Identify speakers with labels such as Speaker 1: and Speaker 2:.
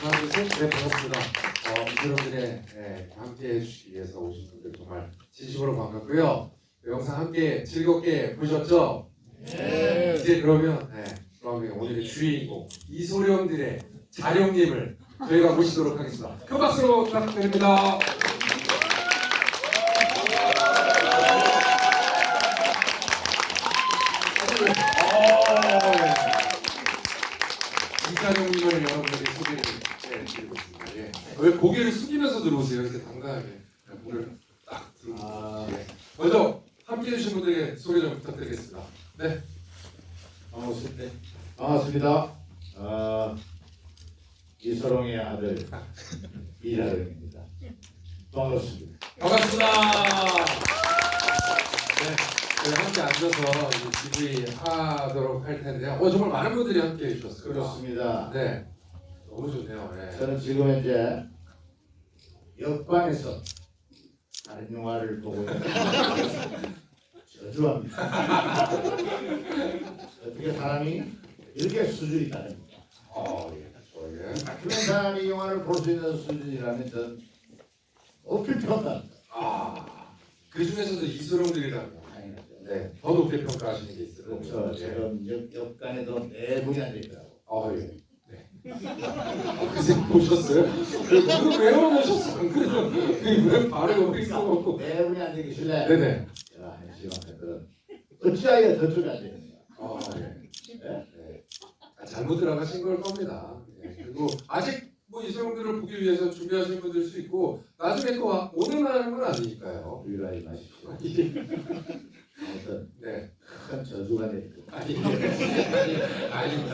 Speaker 1: 하나, 둘, 셋. 네, 반갑습니다. 어, 여러분들의 네, 함께 해 주시기 위해서 오신 분들 정말 진심으로 반갑고요. 영상 함께 즐겁게 보셨죠? 네. 이제 그러면, 네, 그러면 오늘의 주인공 이소령들의 자령님을 저희가 모시도록 하겠습니다. 큰 박수로 부탁드립니다. 어, 네. 이자령님을 여러분들이 소개를 네, 드리고 있습니다. 예. 왜 고개를 숙이면서 들어오세요? 이렇게 당당하게 네, 고개를 딱 들고.
Speaker 2: 아.
Speaker 1: 예. 먼저 함께 해주신 분들에게 소개 좀 부탁드리겠습니다. 네.
Speaker 2: 반갑습니다. 반갑습니다. 어, 이소롱의 아들 이하영입니다. 반갑습니다.
Speaker 1: 반갑습니다. 네. 저희 함께 앉아서 이 GV 하도록 할 텐데요. 어, 정말 많은 분들이 함께 해주셨어요.
Speaker 2: 그렇습니다.
Speaker 1: 네. 너무 좋네요. 네.
Speaker 2: 저는 지금 현재 역관에서 다른 영화를 보고 있는데 저주합니다. 어떻게 사람이 이렇게 수준이 다릅니까?
Speaker 1: 어, 예. 어, 예.
Speaker 2: 그런 사람이 영화를 볼 수 있는 수준이라면 전 높이 평가합니다.
Speaker 1: 아, 그 중에서도 거.
Speaker 2: 당연하죠.
Speaker 1: 네. 더 높게 평가하시는 게 있을
Speaker 2: 그렇죠.
Speaker 1: 예.
Speaker 2: 지금 역, 역관에도 네 분이 앉아있더라고.
Speaker 1: 아, 예. 네. 아, 그새 보셨어요? 그거 왜 원하셨어요? 그왜 바로 옆에 있어갖고.
Speaker 2: 네 분이 앉아 계실래?
Speaker 1: 네네.
Speaker 2: 제가 한 시간 동안 어찌하여 저쪽에 앉아 있느냐?
Speaker 1: 아, 예.
Speaker 2: 예?
Speaker 1: 네. 아, 잘못 들어가신 걸 겁니다. 예. 그리고 아직 뭐 이소룡들을 보기 위해서 준비하시는 분들 수 있고 나중에 또 와- 오늘만 하는 건 아니니까요.
Speaker 2: 불가하지 마십시오.
Speaker 1: 예.
Speaker 2: 아무튼
Speaker 1: 네.
Speaker 2: 큰 저주가 겁니다.
Speaker 1: 아니, 아니, 아니.